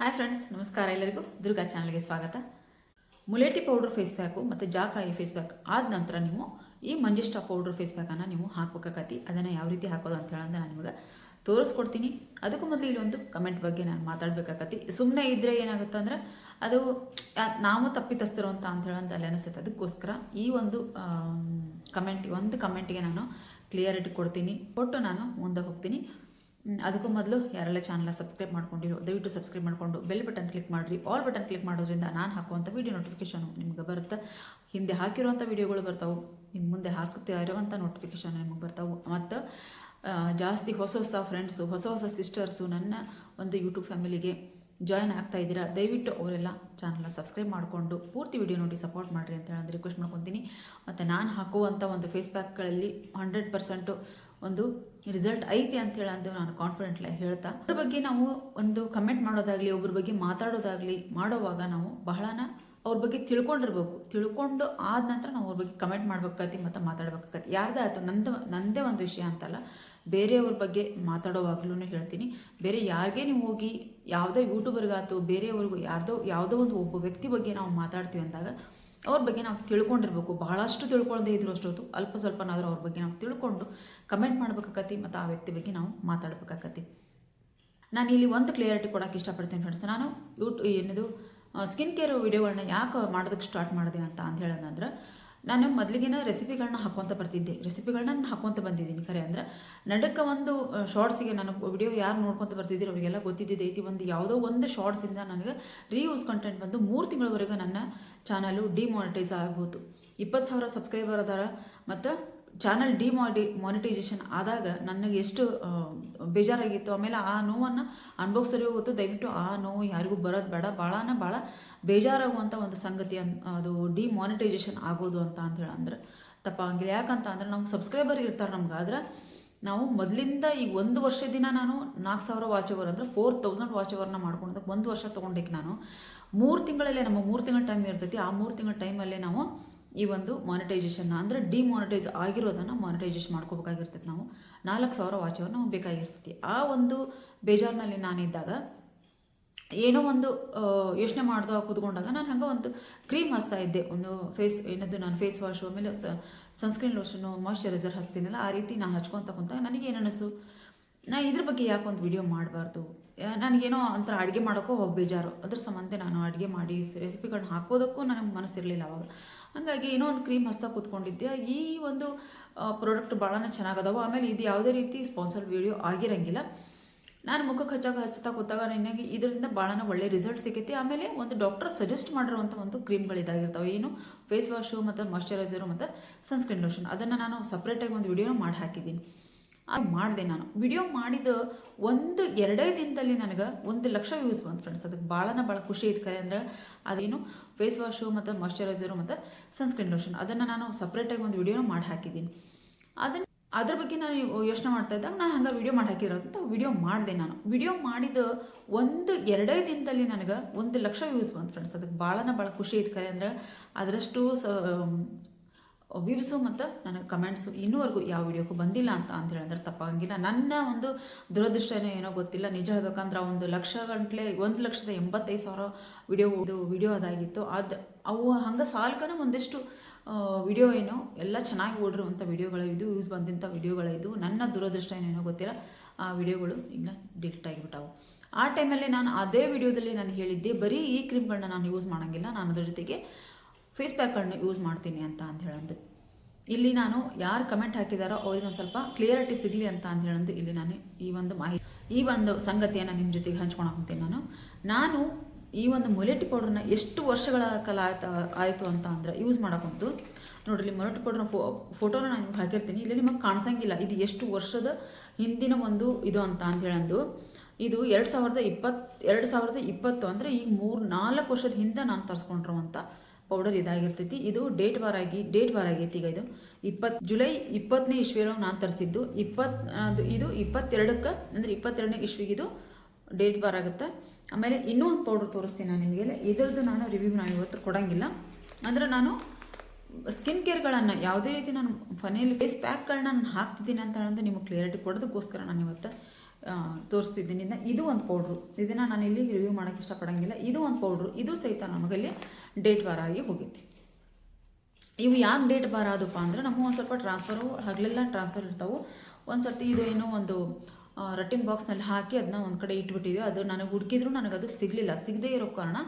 Hi friends ನಮಸ್ಕಾರ ಎಲ್ಲರಿಗೂ. ದುರ್ಗಾ ಚಾನಲ್ಗೆ ಸ್ವಾಗತ. ಮುಲೇಟಿ ಪೌಡ್ರ್ ಫೇಸ್ ಪ್ಯಾಕು ಮತ್ತು ಜಾಕಾಯಿ ಫೇಸ್ ಪ್ಯಾಕ್ ಆದ ನಂತರ ನೀವು ಈ ಮಂಜಿಷ್ಟ ಪೌಡ್ರ್ ಫೇಸ್ ಪ್ಯಾಕನ್ನು ನೀವು ಹಾಕ್ಬೇಕಾಕತಿ ಅದನ್ನು ಯಾವ ರೀತಿ ಹಾಕೋದು ಅಂತ ಹೇಳೋದು ನಾನು ನಿಮಗೆ ತೋರಿಸ್ಕೊಡ್ತೀನಿ. ಅದಕ್ಕೂ ಮೊದಲು ಇಲ್ಲಿ ಒಂದು ಕಮೆಂಟ್ ಬಗ್ಗೆ ನಾನು ಮಾತಾಡಬೇಕಾಗತ್ತಿ ಸುಮ್ಮನೆ ಇದ್ದರೆ ಏನಾಗುತ್ತೆ ಅಂದ್ರೆ ಅದು ನಾವು ತಪ್ಪಿತಸ್ಥರು ಅಂತ ಅಂತ ಅಲ್ಲಿ ಅನಿಸುತ್ತೆ. ಅದಕ್ಕೋಸ್ಕರ ಈ ಒಂದು ಕಮೆಂಟ್ ಒಂದು ಕಮೆಂಟಿಗೆ ನಾನು ಕ್ಲಿಯರಿಟಿ ಕೊಡ್ತೀನಿ ಕೊಟ್ಟು ನಾನು ಮುಂದೆ ಹೋಗ್ತೀನಿ. ಅದಕ್ಕೂ ಮೊದಲು ಯಾರೆಲ್ಲ ಚಾನಲ್ನ ಸಬ್ಸ್ಕ್ರೈಬ್ ಮಾಡ್ಕೊಂಡಿರೋ, ದಯವಿಟ್ಟು ಸಬ್ಸ್ಕ್ರೈಬ್ ಮಾಡಿಕೊಂಡು ಬೆಲ್ ಬಟನ್ ಕ್ಲಿಕ್ ಮಾಡಿರಿ. ಆಲ್ ಬಟನ್ ಕ್ಲಿಕ್ ಮಾಡೋದ್ರಿಂದ ನಾನು ಹಾಕುವಂಥ ವೀಡಿಯೋ ನೋಟಿಫಿಕೇಶನ್ ನಿಮ್ಗೆ ಬರುತ್ತೆ. ಹಿಂದೆ ಹಾಕಿರುವಂಥ ವೀಡಿಯೋಗಳು ಬರ್ತಾವೆ ನಿಮ್ಮ ಮುಂದೆ ಹಾಕುತ್ತಾ ಇರುವಂಥ ನೋಟಿಫಿಕೇಶನ್ ನಿಮಗೆ ಬರ್ತಾವೆ. ಮತ್ತು ಜಾಸ್ತಿ ಹೊಸ ಹೊಸ ಫ್ರೆಂಡ್ಸು ಹೊಸ ಹೊಸ ಸಿಸ್ಟರ್ಸು ನನ್ನ ಒಂದು ಯೂಟ್ಯೂಬ್ ಫ್ಯಾಮಿಲಿಗೆ ಜಾಯ್ನ್ ಆಗ್ತಾ ಇದ್ದೀರಾ, ದಯವಿಟ್ಟು ಅವರೆಲ್ಲ ಚಾನಲ್ನ ಸಬ್ಸ್ಕ್ರೈಬ್ ಮಾಡಿಕೊಂಡು ಪೂರ್ತಿ ವಿಡಿಯೋ ನೋಡಿ ಸಪೋರ್ಟ್ ಮಾಡಿರಿ ಅಂತ ಹೇಳಿ ರಿಕ್ವೆಸ್ಟ್ ಮಾಡ್ಕೊತೀನಿ. ಮತ್ತು ನಾನು ಹಾಕುವಂಥ ಒಂದು ಫೇಸ್ಬ್ಯಾಕ್ಗಳಲ್ಲಿ ಹಂಡ್ರೆಡ್ ಪರ್ಸೆಂಟು ಒಂದು ರಿಸಲ್ಟ್ ಐತೆ ಅಂತ ಹೇಳಿ ಅಂತ ನಾನು ಕಾನ್ಫಿಡೆಂಟ್ಲಿ ಹೇಳ್ತಾ, ಅದ್ರ ಬಗ್ಗೆ ನಾವು ಒಂದು ಕಮೆಂಟ್ ಮಾಡೋದಾಗಲಿ ಒಬ್ಬರ ಬಗ್ಗೆ ಮಾತಾಡೋದಾಗಲಿ ಮಾಡೋವಾಗ ನಾವು ಬಹಳನ ಅವ್ರ ಬಗ್ಗೆ ತಿಳ್ಕೊಂಡಿರ್ಬೇಕು. ತಿಳ್ಕೊಂಡು ಆದ ನಂತರ ನಾವು ಅವ್ರ ಬಗ್ಗೆ ಕಮೆಂಟ್ ಮಾಡ್ಬೇಕಾಗತ್ತೆ ಮತ್ತು ಮಾತಾಡ್ಬೇಕಾಗತ್ತೆ ಯಾರ್ದೇ ಆಯ್ತು ನಂದು, ನಂದೇ ಒಂದು ವಿಷಯ ಅಂತಲ್ಲ, ಬೇರೆಯವ್ರ ಬಗ್ಗೆ ಮಾತಾಡೋವಾಗ್ಲೂ ಹೇಳ್ತೀನಿ. ಬೇರೆ ಯಾರಿಗೆ ನೀವು ಹೋಗಿ ಯಾವುದೇ ಯೂಟ್ಯೂಬರ್ಗಾಯ್ತು ಬೇರೆಯವ್ರಿಗೂ ಯಾರ್ದೋ, ಯಾವುದೋ ಒಂದು ಒಬ್ಬ ವ್ಯಕ್ತಿ ಬಗ್ಗೆ ನಾವು ಮಾತಾಡ್ತೀವಿ ಅಂದಾಗ ಅವ್ರ ಬಗ್ಗೆ ನಾವು ತಿಳ್ಕೊಂಡಿರ್ಬೇಕು. ಬಹಳಷ್ಟು ತಿಳ್ಕೊಳ್ಳದೇ ಇದ್ರು ಅಷ್ಟೊತ್ತು ಅಲ್ಪ ಸ್ವಲ್ಪನಾದರೂ ಅವ್ರ ಬಗ್ಗೆ ನಾವು ತಿಳ್ಕೊಂಡು ಕಮೆಂಟ್ ಮಾಡ್ಬೇಕಾಕತಿ ಮತ್ತು ಆ ವ್ಯಕ್ತಿ ಬಗ್ಗೆ ನಾವು ಮಾತಾಡ್ಬೇಕಾಕತಿ ನಾನು ಇಲ್ಲಿ ಒಂದು ಕ್ಲಿಯರಿಟಿ ಕೊಡೋಕೆ ಇಷ್ಟಪಡ್ತೀನಿ ಫ್ರೆಂಡ್ಸ್ ನಾನು ಯೂಟ್ ಏನಿದು ಸ್ಕಿನ್ ಕೇರ್ ವಿಡಿಯೋಗಳನ್ನ ಯಾಕೆ ಮಾಡೋದಕ್ಕೆ ಸ್ಟಾರ್ಟ್ ಮಾಡಿದೆ ಅಂತ ಅಂತ ಹೇಳೋದಂದ್ರೆ ನಾನು ಮೊದಲಿಗಿನ ರೆಸಿಪಿಗಳನ್ನ ಹಾಕೋಂತ ಬರ್ತಿದ್ದೆ. ರೆಸಿಪಿಗಳನ್ನ ನಾನು ಹಾಕ್ಕೊಂತ ಬಂದಿದ್ದೀನಿ. ಖರೆ ಅಂದ್ರೆ ನಡಕ ಒಂದು ಶಾರ್ಟ್ಸಿಗೆ ನಾನು ವಿಡಿಯೋ ಯಾರು ನೋಡ್ಕೊತ ಬರ್ತಿದ್ದೀರಿ ಅವರಿಗೆಲ್ಲ ಗೊತ್ತಿದ್ದಿದ್ದು. ಐತಿ ಒಂದು ಯಾವುದೋ ಒಂದು ಶಾರ್ಟ್ಸಿಂದ ನನಗೆ ರೀಯೂಸ್ ಕಂಟೆಂಟ್ ಬಂದು ಮೂರು ತಿಂಗಳವರೆಗೂ ನನ್ನ ಚಾನಲು ಡಿಮಾನಿಟೈಸ್ ಆಗ್ಬೋದು ಇಪ್ಪತ್ತು ಸಾವಿರ ಸಬ್ಸ್ಕ್ರೈಬರ್ ಅದಾರ ಮತ್ತು ಚಾನಲ್ ಡಿಮಾಡಿ ಮಾನಿಟೈಸೇಷನ್ ಆದಾಗ ನನಗೆ ಎಷ್ಟು ಬೇಜಾರಾಗಿತ್ತು. ಆಮೇಲೆ ಆ ನೋವನ್ನು ಅನುಭವಿಸ್ತಾರೆ ಗೊತ್ತು ದಯವಿಟ್ಟು ಆ ನೋವು ಯಾರಿಗೂ ಬರೋದು ಬೇಡ. ಭಾಳನ ಭಾಳ ಬೇಜಾರಾಗುವಂಥ ಒಂದು ಸಂಗತಿ ಅನ್, ಅದು ಡಿಮಾನಿಟೈಸೇಷನ್ ಆಗೋದು ಅಂತ ಹೇಳಿ ಅಂದ್ರೆ ತಪ್ಪಾಗಿಲ್ಲ ಯಾಕಂತ ಅಂದ್ರೆ ನಮ್ಮ ಸಬ್ಸ್ಕ್ರೈಬರ್ ಇರ್ತಾರೆ ನಮ್ಗೆ. ಆದ್ರೆ ನಾವು ಮೊದಲಿಂದ ಈ ಒಂದು ವರ್ಷದಿನ ನಾನು ನಾಲ್ಕು ಸಾವಿರ ವಾಚ್ ಅವರ್ ಅಂದರೆ ಫೋರ್ ತೌಸಂಡ್ ವಾಚ್ ಅವರ್ನ ಮಾಡ್ಕೊಂಡಕ್ಕೆ ಒಂದು ವರ್ಷ ತೊಗೊಂಡಿಕ್ಕೆ ನಾನು. ಮೂರು ತಿಂಗಳಲ್ಲೇ ನಮ್ಮ ಮೂರು ತಿಂಗಳ ಟೈಮ್ ಇರ್ತೈತಿ. ಆ ಮೂರು ತಿಂಗಳ ಟೈಮಲ್ಲೇ ನಾವು ಈ ಒಂದು ಮಾನಿಟೈಸೇಷನ್ನ ಅಂದರೆ ಡಿಮಾನಿಟೈಸ್ ಆಗಿರೋದನ್ನು ಮಾನಿಟೈಸೇಷನ್ ಮಾಡ್ಕೋಬೇಕಾಗಿರ್ತೈತಿ ನಾವು. ನಾಲ್ಕು ಸಾವಿರ ವಾಚವನ್ನು ಬೇಕಾಗಿರ್ತೈತಿ. ಆ ಒಂದು ಬೇಜಾರಿನಲ್ಲಿ ನಾನಿದ್ದಾಗ ಏನೋ ಒಂದು ಯೋಚನೆ ಮಾಡ್ದೋ ಕೂತ್ಕೊಂಡಾಗ ನಾನು ಹಂಗೆ ಒಂದು ಕ್ರೀಮ್ ಹಚ್ತಾ ಇದ್ದೆ. ಒಂದು ಫೇಸ್ ಏನದು ನಾನು ಫೇಸ್ ವಾಶು ಆಮೇಲೆ ಸನ್ಸ್ಕ್ರೀನ್ ಲೋಷನು ಮಾಯ್ಶ್ಚರೈಸರ್ ಹಚ್ತೀನಲ್ಲ, ಆ ರೀತಿ ನಾನು ಹಚ್ಕೊತ ನನಗೆ ಏನು ಅನಿಸು? ನಾ ಇದ್ರ ಬಗ್ಗೆ ಯಾಕೆ ಒಂದು ವಿಡಿಯೋ ಮಾಡಬಾರ್ದು? ನನಗೇನೋ ಒಂಥರ ಅಡುಗೆ ಮಾಡೋಕ್ಕೂ ಹೋಗಿ ಬೇಜಾರು. ಅದ್ರ ಸಂಬಂಧ ನಾನು ಅಡುಗೆ ಮಾಡಿ ರೆಸಿಪಿಗಳನ್ನ ಹಾಕೋದಕ್ಕೂ ನನಗೆ ಮನಸ್ಸಿರಲಿಲ್ಲ ಅವಾಗ. ಹಾಗಾಗಿ ಏನೋ ಒಂದು ಕ್ರೀಮ್ ಹಸ್ತಾ ಕೂತ್ಕೊಂಡಿದ್ದೆ ಈ ಒಂದು ಪ್ರಾಡಕ್ಟ್ ಭಾಳನೇ ಚೆನ್ನಾಗದಾವ. ಆಮೇಲೆ ಇದು ಯಾವುದೇ ರೀತಿ ಸ್ಪಾನ್ಸರ್ಡ್ ವಿಡಿಯೋ ಆಗಿರಂಗಿಲ್ಲ. ನಾನು ಮುಖಕ್ಕೆ ಹಚ್ಚಾಗ ಹಚ್ಚುತ್ತಾ ಕೂತಾಗ ನಿನಗೆ ಇದರಿಂದ ಭಾಳನ ಒಳ್ಳೆ ರಿಸಲ್ಟ್ ಸಿಗುತ್ತೆ ಆಮೇಲೆ ಒಂದು ಡಾಕ್ಟರ್ ಸಜೆಸ್ಟ್ ಮಾಡಿರುವಂಥ ಒಂದು ಕ್ರೀಮ್ಗಳು ಇದಾಗಿರ್ತಾವೆ ಏನು? ಫೇಸ್ ವಾಶು ಮತ್ತು ಮಾಯಶ್ಚರೈಸರು ಮತ್ತು ಸನ್ಸ್ಕ್ರೀನ್ ಲೋಷನ್ ಅದನ್ನು ನಾನು ಸಪ್ರೇಟಾಗಿ ಒಂದು ವಿಡಿಯೋ ಮಾಡಿ ಹಾಕಿದ್ದೀನಿ ಮಾಡಿದೆ ನಾನು. ವಿಡಿಯೋ ಮಾಡಿದ ಒಂದು, ಎರಡೇ ದಿನದಲ್ಲಿ ನನಗೆ ಒಂದು ಲಕ್ಷ ವ್ಯೂಸ್ ಬಂತು ಫ್ರೆಂಡ್ಸ್ ಅದಕ್ಕೆ ಭಾಳನ ಭಾಳ ಖುಷಿ ಐತೆ ಕರೆ ಅಂದರೆ ಅದೇನು ಫೇಸ್ ವಾಶು ಮತ್ತು ಮಾಯಶ್ಚರೈಸರು ಮತ್ತು ಸನ್ಸ್ಕ್ರೀನ್ ಲೋಷನ್ ಅದನ್ನು ನಾನು ಸಪ್ರೇಟಾಗಿ ಒಂದು ವಿಡಿಯೋ ಮಾಡಿ ಹಾಕಿದ್ದೀನಿ. ಅದನ್ನು, ಅದ್ರ ಬಗ್ಗೆ ನಾನು ಯೋಚನೆ ಮಾಡ್ತಾ ಇದ್ದಾಗ ನಾನು ಹಂಗೆ ವಿಡಿಯೋ ಮಾಡಿ ಹಾಕಿರೋದಂತ ವಿಡಿಯೋ ಮಾಡಿದೆ ನಾನು. ವಿಡಿಯೋ ಮಾಡಿದ ಒಂದು, ಎರಡೇ ದಿನದಲ್ಲಿ ನನಗೆ ಒಂದು ಲಕ್ಷ ವ್ಯೂಸ್ ಬಂತು ಫ್ರೆಂಡ್ಸ್ ಅದಕ್ಕೆ ಭಾಳನ ಭಾಳ ಖುಷಿ ಐತೆ ಕರೆ ಅಂದರೆ ಅದರಷ್ಟು ಸ ವ್ಯೂಸು ಮತ್ತು ನನಗೆ ಕಮೆಂಟ್ಸು ಇನ್ನೂವರೆಗೂ ಯಾವ ವಿಡಿಯೋಕ್ಕೂ ಬಂದಿಲ್ಲ ಅಂತ ಅಂತ ಹೇಳಿದ್ರೆ ತಪ್ಪಾಗಂಗಿಲ್ಲ ನನ್ನ ಒಂದು ದುರದೃಷ್ಟನೋ ಏನೋ ಗೊತ್ತಿಲ್ಲ. ನಿಜ ಹೇಳ್ಬೇಕಂದ್ರೆ ಒಂದು ಲಕ್ಷ ಗಂಟಲೆ, ಒಂದು ಲಕ್ಷದ ಎಂಬತ್ತೈದು ಸಾವಿರ ವಿಡಿಯೋ ಇದು ವಿಡಿಯೋ ಅದಾಗಿತ್ತು. ಅದು ಅವು ಹಂಗೆ ಸಾಲ್ಕನ ಒಂದಿಷ್ಟು ವಿಡಿಯೋ ಏನು ಎಲ್ಲ ಚೆನ್ನಾಗಿ ಓಡಿರುವಂಥ ವಿಡಿಯೋಗಳಿದ್ದು ಯೂಸ್ ಬಂದಂಥ ವಿಡಿಯೋಗಳಿದ್ದು ನನ್ನ ದುರದೃಷ್ಟ ಏನೇನೋ ಗೊತ್ತಿಲ್ಲ. ಆ ವಿಡಿಯೋಗಳು ಈಗ ಡಿಲೀಟ್ ಆಗಿಬಿಟ್ಟವು. ಆ ಟೈಮಲ್ಲಿ ನಾನು ಅದೇ ವಿಡಿಯೋದಲ್ಲಿ ನಾನು ಹೇಳಿದ್ದೆ, ಬರೀ ಈ ಕ್ರೀಮ್ಗಳನ್ನ ನಾನು ಯೂಸ್ ಮಾಡೋಂಗಿಲ್ಲ. ನಾನು ಅದ್ರ ಜೊತೆಗೆ ಫೇಸ್ ಪ್ಯಾಕನ್ನು ಯೂಸ್ ಮಾಡ್ತೀನಿ ಅಂತ ಅಂತ ಹೇಳಂದು. ಇಲ್ಲಿ ನಾನು ಯಾರು ಕಮೆಂಟ್ ಹಾಕಿದಾರೋ ಅವ್ರಿಗೆ ಒಂದು ಸ್ವಲ್ಪ ಕ್ಲಿಯರಿಟಿ ಸಿಗಲಿ ಅಂತ ಅಂತ ಹೇಳಂದು ಇಲ್ಲಿ ನಾನು ಈ ಒಂದು ಮಾಹಿತಿ. ಈ ಒಂದು ಸಂಗತಿಯನ್ನು ನಿಮ್ಮ ಜೊತೆಗೆ ಹಂಚ್ಕೊಳಕ್ಕೆ ಹೋಗ್ತೀನಿ ನಾನು. ನಾನು ಈ ಒಂದು ಮೊಲೆಟಿ ಪೌಡ್ರನ್ನ ಎಷ್ಟು ವರ್ಷಗಳ ಕಾಲ ಆಯ್ತು, ಆಯಿತು ಅಂತ ಅಂದರೆ ಯೂಸ್ ಮಾಡೋಕ್ಕಂತು ನೋಡ್ರಿ ಮೊಲೆಟಿ ಪೌಡ್ರನ್ನ ಫೋ ಫೋಟೋನ ನಾನು ನಿಮ್ಗೆ ಹಾಕಿರ್ತೀನಿ. ಇಲ್ಲಿ ನಿಮಗೆ ಕಾಣಿಸಂಗಿಲ್ಲ. ಇದು ಎಷ್ಟು ವರ್ಷದ ಹಿಂದಿನ ಒಂದು ಇದು ಅಂತ ಅಂತ ಹೇಳಂದು. ಇದು ಎರಡು ಸಾವಿರದ ಇಪ್ಪತ್ತು, ಎರಡು ಸಾವಿರದ ಇಪ್ಪತ್ತು ಅಂದರೆ ಈಗ ಮೂರು ನಾಲ್ಕು ವರ್ಷದ ಹಿಂದೆ ನಾನು ತರಿಸ್ಕೊಂಡಿರುವಂಥ ಪೌಡರ್ ಇದಾಗಿರ್ತೈತಿ. ಇದು ಡೇಟ್ ಬಾರ್ ಆಗಿ, ಡೇಟ್ ಬಾರ್ ಆಗೈತಿ ಈಗ ಇದು. ಇಪ್ಪತ್ತು ಜುಲೈ ಇಪ್ಪತ್ತನೇ ಇಸ್ವಿಯೊಳಗೆ ನಾನು ತರಿಸಿದ್ದು. ಇಪ್ಪತ್, ಅದು ಇದು ಇಪ್ಪತ್ತೆರಡಕ್ಕೆ, ಅಂದರೆ ಇಪ್ಪತ್ತೆರಡನೇ ಇಶ್ವಿಗೆ ಇದು ಡೇಟ್ ಬಾರ್ ಆಗುತ್ತೆ. ಆಮೇಲೆ ಇನ್ನೂ ಒಂದು ಪೌಡರ್ ತೋರಿಸ್ತೀನಿ ನಾನು ನಿಮಗೆ ಇದ್ರದ್ದು ನಾನು ರಿವ್ಯೂ ನಾನು ಇವತ್ತು ಕೊಡೋಂಗಿಲ್ಲ. ಅಂದರೆ ನಾನು ಸ್ಕಿನ್ ಕೇರ್ಗಳನ್ನು ಯಾವುದೇ ರೀತಿ ನಾನು ಮನೆಯಲ್ಲಿ ಫೇಸ್ ಪ್ಯಾಕ್ಗಳನ್ನ ನಾನು ಹಾಕ್ತಿದ್ದೀನಿ ಅಂತ ಹೇಳಂದ್ರೆ ನಿಮಗೆ ಕ್ಲಿಯರಿಟಿ ಕೊಡೋದಕ್ಕೋಸ್ಕರ ನಾನು ಇವತ್ತು ತೋರಿಸ್ತಿದ್ದೀನಿ. ಇದು ಒಂದು ಪೌಡ್ರು. ಇದನ್ನು ನಾನು ಇಲ್ಲಿ ರಿವ್ಯೂ ಮಾಡೋಕ್ಕೆ ಇಷ್ಟಪಡೋಂಗಿಲ್ಲ. ಇದು ಒಂದು ಪೌಡ್ರು. ಇದು ಸಹಿತ ನಮಗಲ್ಲಿ ಡೇಟ್ ವಾರ ಆಗಿ ಹೋಗೈತಿ ಇವು ಯಾಕೆ ಡೇಟ್ ಬಾರ ಆದಪ್ಪ ಅಂದ್ರೆ ನಮಗೆ ಒಂದು ಸ್ವಲ್ಪ ಟ್ರಾನ್ಸ್ಫರು ಹಗಲೆಲ್ಲ ಟ್ರಾನ್ಸ್ಫರ್ ಇರ್ತಾವೆ. ಒಂದು ಸರ್ತಿ ಇದು ಏನೋ ಒಂದು ರಟ್ಟಿನ ಬಾಕ್ಸ್ನಲ್ಲಿ ಹಾಕಿ ಅದನ್ನ ಒಂದು ಕಡೆ ಇಟ್ಬಿಟ್ಟಿದ್ವಿ. ಅದು ನನಗೆ ಹುಡುಕಿದ್ರು ಅದು ಸಿಗಲಿಲ್ಲ. ಸಿಗದೇ ಇರೋ ಕಾರಣ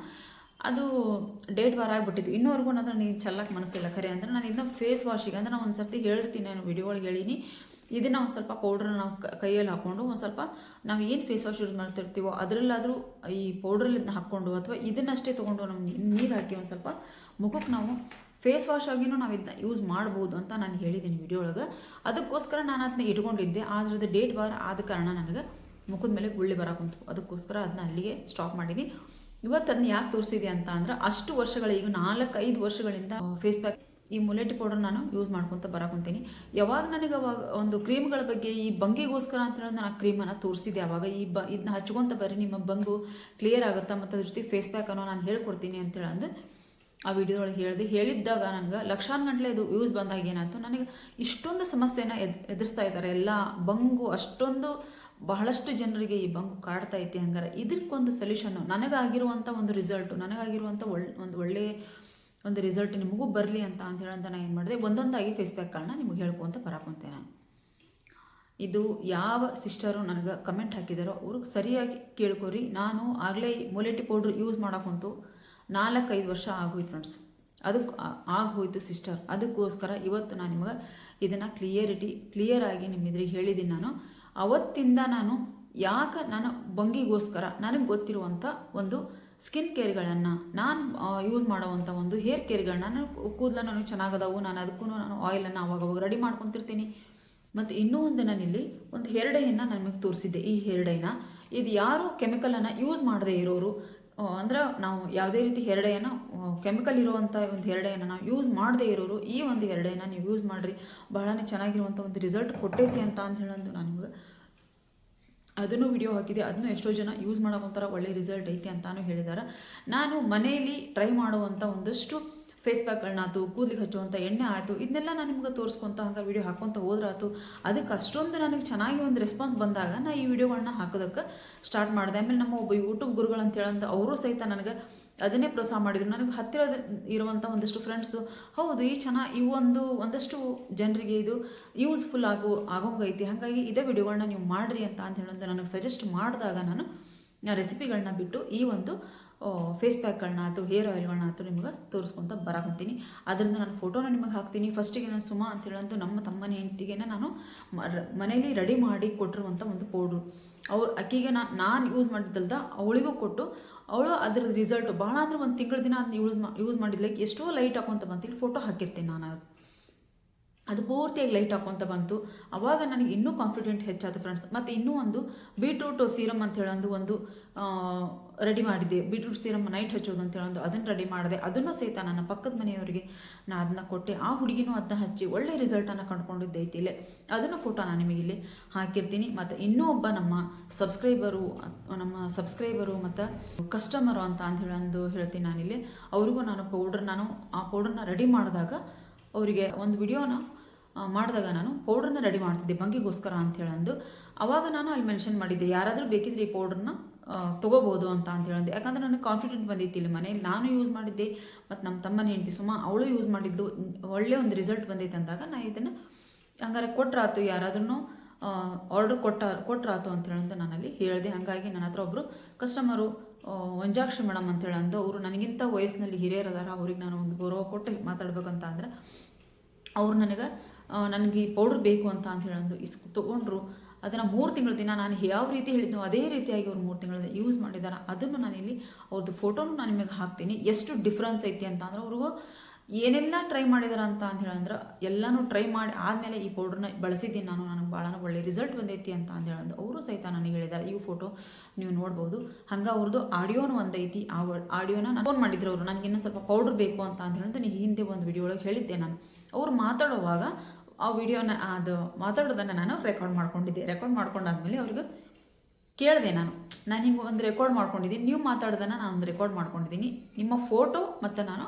ಅದು ಡೇಟ್ ಬಾರ ಆಗಿಬಿಟ್ಟಿದ್ದು ಇನ್ನೂವರೆಗೂ ಅಂದ್ರೆ ನೀನು ಚೆಲ್ಲಕ್ಕೆ ಮನಸ್ಸಿಲ್ಲ ಖರೆ ಅಂದ್ರೆ ನಾನು ಇದನ್ನ ಫೇಸ್ ವಾಶಿಗೆ ಅಂದ್ರೆ ನಾನು ಒಂದು ಸರ್ತಿ ಹೇಳ್ತೀನಿ, ನಾನು ವಿಡಿಯೋ ಒಳಗೆ ಹೇಳೀನಿ. ಇದನ್ನು ಒಂದು ಸ್ವಲ್ಪ ಪೌಡ್ರನ್ನ ನಾವು ಕೈಯಲ್ಲಿ ಹಾಕ್ಕೊಂಡು ಒಂದು ಸ್ವಲ್ಪ ನಾವು ಏನು ಫೇಸ್ ವಾಶ್ ಯೂಸ್ ಮಾಡ್ತಿರ್ತೀವೋ ಅದರಲ್ಲಾದರೂ ಈ ಪೌಡ್ರಲ್ಲಿ ಹಾಕ್ಕೊಂಡು ಅಥವಾ ಇದನ್ನಷ್ಟೇ ತೊಗೊಂಡು ನಾವು ನೀರು ಹಾಕಿ ಒಂದು ಸ್ವಲ್ಪ ಮುಖಕ್ಕೆ ನಾವು ಫೇಸ್ ವಾಶ್ ಆಗಿನೂ ನಾವು ಇದನ್ನ ಯೂಸ್ ಮಾಡ್ಬೋದು ಅಂತ ನಾನು ಹೇಳಿದ್ದೀನಿ ವಿಡಿಯೋ ಒಳಗೆ. ಅದಕ್ಕೋಸ್ಕರ ನಾನು ಅದನ್ನ ಇಟ್ಕೊಂಡಿದ್ದೆ. ಆದರೆ ಅದು ಡೇಟ್ ಬಾರ್ ಆದ ಕಾರಣ ನನಗೆ ಮುಖದ ಮೇಲೆ ಗುಳ್ಳಿ ಬರಕುಂತು ಅದಕ್ಕೋಸ್ಕರ ಅದನ್ನ ಅಲ್ಲಿಗೆ ಸ್ಟಾಪ್ ಮಾಡಿದ್ದೀನಿ ಇವತ್ತು ಅದನ್ನ ಯಾಕೆ ತೋರಿಸಿದೆ ಅಂತ ಅಷ್ಟು ವರ್ಷಗಳ ಈಗ ನಾಲ್ಕೈದು ವರ್ಷಗಳಿಂದ ಫೇಸ್ ಪ್ಯಾಕ್ ಈ ಮುಲೆಟ್ ಪೌಡರ್ ನಾನು ಯೂಸ್ ಮಾಡ್ಕೊತ ಬರಕೊಂತೀನಿ. ಯಾವಾಗ ನನಗೆ ಅವಾಗ ಒಂದು ಕ್ರೀಮ್ಗಳ ಬಗ್ಗೆ ಈ ಬಂಗಿಗೋಸ್ಕರ ಅಂತ ಹೇಳಿ ನಾನು ಆ ಕ್ರೀಮನ್ನು ತೋರಿಸಿದೆ ಅವಾಗ. ಈ ಬ ಇದನ್ನ ಹಚ್ಕೊಂತ ಬರ್ರಿ, ನಿಮ್ಮ ಬಂಗು ಕ್ಲಿಯರ್ ಆಗುತ್ತಾ ಮತ್ತು ಅದ್ರ ಜೊತೆ ಫೇಸ್ ಪ್ಯಾಕ್ ಅನ್ನೋ ನಾನು ಹೇಳ್ಕೊಡ್ತೀನಿ ಅಂತೇಳಿ ಅಂದು ಆ ವಿಡಿಯೋದೊಳಗೆ ಹೇಳಿದೆ. ಹೇಳಿದ್ದಾಗ ನನಗೆ ಲಕ್ಷಾನ್ ಗಂಟ್ಲೆ ಇದು ಯೂಸ್ ಬಂದಾಗ ಏನಾಯ್ತು ನನಗೆ ಇಷ್ಟೊಂದು ಸಮಸ್ಯೆನ ಎದ್ ಎದುರಿಸ್ತಾ ಇದ್ದಾರೆ ಎಲ್ಲ ಬಂಗು ಅಷ್ಟೊಂದು ಬಹಳಷ್ಟು ಜನರಿಗೆ ಈ ಬಂಗು ಕಾಡ್ತಾ ಐತಿ ಹಂಗಾರೆ. ಇದಕ್ಕೊಂದು ಸೊಲ್ಯೂಷನ್ನು ನನಗಾಗಿರುವಂಥ ಒಂದು ರಿಸಲ್ಟು ನನಗಾಗಿರುವಂಥ ಒಳ್ಳೆ ಒಂದು ಒಳ್ಳೆಯ ಒಂದು ರಿಸಲ್ಟ್ ನಿಮಗೂ ಬರಲಿ ಅಂತ ಅಂತ ಹೇಳಂತ ನಾನು ಏನು ಮಾಡಿದೆ? ಒಂದೊಂದಾಗಿ ಫೇಸ್ ಪ್ಯಾಕ್ಗಳನ್ನ ನಿಮಗೆ ಹೇಳ್ಕೊಂತ ಬರಾಕೊಂತೆ ನಾನು. ಇದು ಯಾವ ಸಿಸ್ಟರು ನನಗೆ ಕಮೆಂಟ್ ಹಾಕಿದಾರೋ ಅವರು ಸರಿಯಾಗಿ ಕೇಳ್ಕೊರಿ. ನಾನು ಆಗಲೇ ಮೊಲೆಟಿ ಪೌಡ್ರ್ ಯೂಸ್ ಮಾಡೋಕ್ಕಂತೂ ನಾಲ್ಕೈದು ವರ್ಷ ಆಗೋಯ್ತು ಫ್ರೆಂಡ್ಸ್ ಅದಕ್ಕೆ ಆಗೋಯ್ತು ಸಿಸ್ಟರ್ ಅದಕ್ಕೋಸ್ಕರ ಇವತ್ತು ನಾನು ನಿಮಗೆ ಇದನ್ನು ಕ್ಲಿಯರಿಟಿ ಕ್ಲಿಯರ್ ಆಗಿ ನಿಮ್ಮ ಇದ್ರಿಗೆ ಹೇಳಿದ್ದೀನಿ ನಾನು. ಅವತ್ತಿಂದ ನಾನು ಯಾಕೆ ನಾನು ಭಂಗಿಗೋಸ್ಕರ ನನಗೆ ಗೊತ್ತಿರುವಂಥ ಒಂದು ಸ್ಕಿನ್ ಕೇರ್ಗಳನ್ನು ನಾನು ಯೂಸ್ ಮಾಡುವಂಥ ಒಂದು ಹೇರ್ ಕೇರ್ಗಳನ್ನ ನಾನು ಕೂದಲ ನಾನು ಚೆನ್ನಾಗದವು, ನಾನು ಅದಕ್ಕೂ ನಾನು ಆಯಿಲನ್ನು ಅವಾಗವಾಗ ಅವಾಗ ರೆಡಿ ಮಾಡ್ಕೊತಿರ್ತೀನಿ. ಮತ್ತು ಇನ್ನೂ ಒಂದು ನಾನಿಲ್ಲಿ ಒಂದು ಹೆರಡೆಯನ್ನು ನನಗೆ ತೋರಿಸಿದ್ದೆ, ಈ ಹೇರ್ ಡೈನ ಇದು ಯಾರು ಕೆಮಿಕಲನ್ನು ಯೂಸ್ ಮಾಡದೇ ಇರೋರು ಅಂದ್ರೆ ನಾವು ಯಾವುದೇ ರೀತಿ ಹೆರಡೆಯನ್ನು ಕೆಮಿಕಲ್ ಇರುವಂಥ ಒಂದು ಹೆರಡೆಯನ್ನು ನಾವು ಯೂಸ್ ಮಾಡದೇ ಇರೋರು, ಈ ಒಂದು ಹೆರಡೆಯನ್ನು ನೀವು ಯೂಸ್ ಮಾಡಿರಿ. ಬಹಳನೇ ಚೆನ್ನಾಗಿರುವಂಥ ಒಂದು ರಿಸಲ್ಟ್ ಕೊಟ್ಟೈತಿ ಅಂತ ಅಂತ ಹೇಳಂದು ನಾನು ನಿಮಗೆ ಅದನ್ನು ವಿಡಿಯೋ ಹಾಕಿದೆ, ಅದನ್ನು ಎಷ್ಟೋ ಜನ ಯೂಸ್ ಮಾಡೋಕೊಂಥರ ಒಳ್ಳೆ ರಿಸಲ್ಟ್ ಐತೆ ಅಂತಾನು ಹೇಳಿದ್ದಾರೆ ನಾನು ಮನೆಯಲ್ಲಿ ಟ್ರೈ ಮಾಡುವಂಥ ಒಂದಷ್ಟು ಫೇಸ್ ಪ್ಯಾಕ್ಗಳನ್ನಾಯ್ತು ಕೂದಲಿಗೆ ಹಚ್ಚುವಂಥ ಎಣ್ಣೆ ಆಯಿತು, ಇದನ್ನೆಲ್ಲ ನಾನು ನಿಮ್ಗೆ ತೋರಿಸ್ಕೊಂತ ಹಂಗೆ ವಿಡಿಯೋ ಹಾಕ್ಕೊಂತ ಹೋದ್ರಾತು ಅದಕ್ಕೆ ಅಷ್ಟೊಂದು ನನಗೆ ಚೆನ್ನಾಗಿ ಒಂದು ರೆಸ್ಪಾನ್ಸ್ ಬಂದಾಗ ನಾ ಈ ವಿಡಿಯೋಗಳನ್ನ ಹಾಕೋದಕ್ಕೆ ಸ್ಟಾರ್ಟ್ ಮಾಡಿದೆ. ಆಮೇಲೆ ನಮ್ಮ ಒಬ್ಬ ಯೂಟ್ಯೂಬ್ ಗುರುಗಳು ಅಂತ ಹೇಳಂದು ಅವರು ಸಹಿತ ನನಗೆ ಅದನ್ನೇ ಪ್ರೋತ್ಸಾಹ ಮಾಡಿದ್ರು. ನನಗೆ ಹತ್ತಿರ ಇರುವಂಥ ಒಂದಷ್ಟು ಫ್ರೆಂಡ್ಸು ಹೌದು, ಈ ಚೆನ್ನಾಗಿ ಈ ಒಂದು, ಒಂದಷ್ಟು ಜನರಿಗೆ ಇದು ಯೂಸ್ಫುಲ್ ಆಗು, ಆಗೋಂಗೈತಿ. ಹಾಗಾಗಿ ಇದೇ ವಿಡಿಯೋಗಳನ್ನ ನೀವು ಮಾಡಿರಿ ಅಂತ ಅಂತ ಹೇಳಿದ್ರೆ ನನಗೆ ಸಜೆಸ್ಟ್ ಮಾಡಿದಾಗ ನಾನು ರೆಸಿಪಿಗಳನ್ನ ಬಿಟ್ಟು ಈ ಒಂದು ಫೇಸ್ ಪ್ಯಾಕ್ಗಳನ್ನ ಅಥವಾ ಹೇರ್ ಆಯಿಲ್ಗಳನ್ನ ಅಥವಾ ನಿಮ್ಗೆ ತೋರಿಸ್ಕೊತ ಹೊಂತೀನಿ ಅದರಿಂದ ನಾನು ಫೋಟೋನ ನಿಮಗೆ ಹಾಕ್ತೀನಿ. ಫಸ್ಟಿಗೆ ನಾನು ಸುಮಾ ಅಂತ ಹೇಳಂತೂ ನಮ್ಮ ತಮ್ಮನ ಹೆಂಡತಿಗೆ ನಾನು ಮನೇಲಿ ರೆಡಿ ಮಾಡಿ ಕೊಟ್ಟಿರುವಂಥ ಒಂದು ಪೌಡ್ರು ಅವ್ರು ಅಕ್ಕಿಗೆ ನಾನು ನಾನು ಯೂಸ್ ಮಾಡಿದ್ದಲ್ದ ಅವಳಿಗೂ ಕೊಟ್ಟು, ಅವಳು ಅದ್ರ ರಿಸಲ್ಟ್ ಭಾಳ ಅಂದ್ರೆ ಒಂದು ತಿಂಗಳ ದಿನ ಅದನ್ನ ಯೂಸ್ ಮಾ ಯೂಸ್ ಮಾಡಿದ್ಲೈಕ್ ಎಷ್ಟೋ ಲೈಟ್ ಹಾಕೊಂತ ಬಂತು ಫೋಟೋ ಹಾಕಿರ್ತೀನಿ ನಾನು ಅದು ಪೂರ್ತಿಯಾಗಿ ಲೈಟ್ ಹಾಕೊಂತ ಬಂತು. ಅವಾಗ ನನಗೆ ಇನ್ನೂ ಕಾನ್ಫಿಡೆಂಟ್ ಹೆಚ್ಚಾಯಿತು ಫ್ರೆಂಡ್ಸ್ ಮತ್ತು ಇನ್ನೂ ಒಂದು ಬೀಟ್ರೂಟ್ ಸೀರಮ್ ಅಂತ ಹೇಳೊಂದು ಒಂದು ರೆಡಿ ಮಾಡಿದ್ದೆ. ಬೀಟ್ರೂಟ್ ಸೀರಮ್ ನೈಟ್ ಹಚ್ಚೋದು ಅಂತ ಹೇಳೊಂದು ಅದನ್ನು ರೆಡಿ ಮಾಡಿದೆ. ಅದನ್ನು ಸಹಿತ ನನ್ನ ಪಕ್ಕದ ಮನೆಯವರಿಗೆ ನಾನು ಅದನ್ನ ಕೊಟ್ಟೆ. ಆ ಹುಡುಗಿನೂ ಅದನ್ನ ಹಚ್ಚಿ ಒಳ್ಳೆ ರಿಸಲ್ಟನ್ನು ಕಂಡುಕೊಂಡಿದ್ದೈತಿ ಇಲ್ಲೇ. ಅದನ್ನು ಫೋಟೋ ನಾನು ನಿಮಗೆ ಇಲ್ಲಿ ಹಾಕಿರ್ತೀನಿ. ಮತ್ತು ಇನ್ನೂ ಒಬ್ಬ ನಮ್ಮ ಸಬ್ಸ್ಕ್ರೈಬರು ನಮ್ಮ ಸಬ್ಸ್ಕ್ರೈಬರು ಮತ್ತು ಕಸ್ಟಮರು ಅಂತ ಅಂತ ಒಂದು ಹೇಳ್ತೀನಿ ನಾನಿಲ್ಲಿ. ಅವ್ರಿಗೂ ನಾನು ಪೌಡ್ರ್ ನಾನು ಆ ಪೌಡ್ರನ್ನ ರೆಡಿ ಮಾಡಿದಾಗ ಅವರಿಗೆ ಒಂದು ವಿಡಿಯೋನ ಮಾಡಿದಾಗ ನಾನು ಪೌಡ್ರನ್ನ ರೆಡಿ ಮಾಡ್ತಿದ್ದೆ ಬಂಗಿಗೋಸ್ಕರ ಅಂತ ಹೇಳಂದು ಅವಾಗ ನಾನು ಅಲ್ಲಿ ಮೆನ್ಷನ್ ಮಾಡಿದ್ದೆ, ಯಾರಾದರೂ ಬೇಕಿದ್ರೆ ಈ ಪೌಡ್ರನ್ನ ತೊಗೋಬೋದು ಅಂತ ಅಂತ ಹೇಳಿದೆ ಯಾಕಂದ್ರೆ ನನಗೆ ಕಾನ್ಫಿಡೆಂಟ್ ಬಂದಿತ್ತು ಇಲ್ಲಿ ಮನೇಲಿ ನಾನು ಯೂಸ್ ಮಾಡಿದ್ದೆ, ಮತ್ತು ನಮ್ಮ ತಮ್ಮನ ಹೆಂಡತಿ ಸುಮ್ಮ ಅವಳು ಯೂಸ್ ಮಾಡಿದ್ದು, ಒಳ್ಳೆ ಒಂದು ರಿಸಲ್ಟ್ ಬಂದೈತೆ ಅಂದಾಗ ನಾನು ಇದನ್ನು ಹಂಗಾರೆ ಕೊಟ್ರಾತು ಯಾರಾದ್ರೂ ಆರ್ಡರ್ ಕೊಟ್ಟ, ಕೊಟ್ರಾತು ಅಂತ ಹೇಳಂದು ನಾನಲ್ಲಿ ಹೇಳಿದೆ. ಹಾಗಾಗಿ ನನ್ನ ಹತ್ರ ಒಬ್ಬರು ಕಸ್ಟಮರು ವಂಜಾಕ್ಷಿ ಮೇಡಮ್ ಅಂತ ಹೇಳಂದು ಅವರು ನನಗಿಂತ ವಯಸ್ಸಿನಲ್ಲಿ ಹಿರಿಯರದಾರ, ಅವ್ರಿಗೆ ನಾನು ಒಂದು ಗೌರವ ಕೊಟ್ಟು ಮಾತಾಡ್ಬೇಕಂತ ಅಂದ್ರೆ, ಅವ್ರು ನನಗೆ ನನಗೆ ಈ ಪೌಡ್ರ್ ಬೇಕು ಅಂತ ಅಂತ ಹೇಳಂದು ಇಸ್ ತೊಗೊಂಡ್ರು. ಅದನ್ನು ಮೂರು ತಿಂಗಳ ದಿನ ನಾನು ಯಾವ ರೀತಿ ಹೇಳಿದ್ನೋ ಅದೇ ರೀತಿಯಾಗಿ ಅವ್ರು ಮೂರು ತಿಂಗಳ ಯೂಸ್ ಮಾಡಿದ್ದಾರೆ ಅದನ್ನು ನಾನಿಲ್ಲಿ ಅವ್ರದ್ದು ಫೋಟೋನು ನಾನು ನಿಮಗೆ ಹಾಕ್ತೀನಿ. ಎಷ್ಟು ಡಿಫ್ರೆನ್ಸ್ ಐತಿ ಅಂತ ಅಂದ್ರೆ ಅವ್ರಿಗೂ ಏನೆಲ್ಲ ಟ್ರೈ ಮಾಡಿದಾರೆ ಅಂತ ಅಂತ ಹೇಳಂದ್ರೆ ಎಲ್ಲನೂ ಟ್ರೈ ಮಾಡಿ ಆದಮೇಲೆ ಈ ಪೌಡ್ರನ್ನ ಬಳಸಿದ್ದೀನಿ ನಾನು, ನನಗೆ ಭಾಳ ಒಳ್ಳೆ ರಿಸಲ್ಟ್ ಬಂದೈತಿ ಅಂತ ಅಂತ ಹೇಳಂದು ಅವರು ಸಹಿತ ನನಗೆ ಹೇಳಿದ್ದಾರೆ ಈ ಫೋಟೋ ನೀವು ನೋಡ್ಬೋದು. ಹಂಗೆ ಅವ್ರದ್ದು ಆಡಿಯೋನು ಒಂದೈತಿ, ಆ ಆಡಿಯೋನ ನಾನು ಫೋನ್ ಮಾಡಿದ್ರು ಅವರು, ನನಗೆ ಇನ್ನೂ ಸ್ವಲ್ಪ ಪೌಡ್ರ್ ಬೇಕು ಅಂತ ಅಂತ ಹೇಳಿದ್ರೆ ನೀವು ಹಿಂದೆ ಒಂದು ವಿಡಿಯೋ ಒಳಗೆ ಹೇಳಿದ್ದೆ ನಾನು. ಅವ್ರು ಮಾತಾಡುವಾಗ ಆ ವಿಡಿಯೋನ ಅದು ಮಾತಾಡೋದನ್ನು ನಾನು ರೆಕಾರ್ಡ್ ಮಾಡ್ಕೊಂಡಿದ್ದೆ. ರೆಕಾರ್ಡ್ ಮಾಡ್ಕೊಂಡಾದ್ಮೇಲೆ ಅವ್ರಿಗೆ ಕೇಳಿದೆ ನಾನು ನಾನು ಹಿಂಗೆ ಒಂದು ರೆಕಾರ್ಡ್ ಮಾಡ್ಕೊಂಡಿದ್ದೀನಿ, ನೀವು ಮಾತಾಡೋದನ್ನು ನಾನು ಒಂದು ರೆಕಾರ್ಡ್ ಮಾಡ್ಕೊಂಡಿದ್ದೀನಿ. ನಿಮ್ಮ ಫೋಟೋ ಮತ್ತು ನಾನು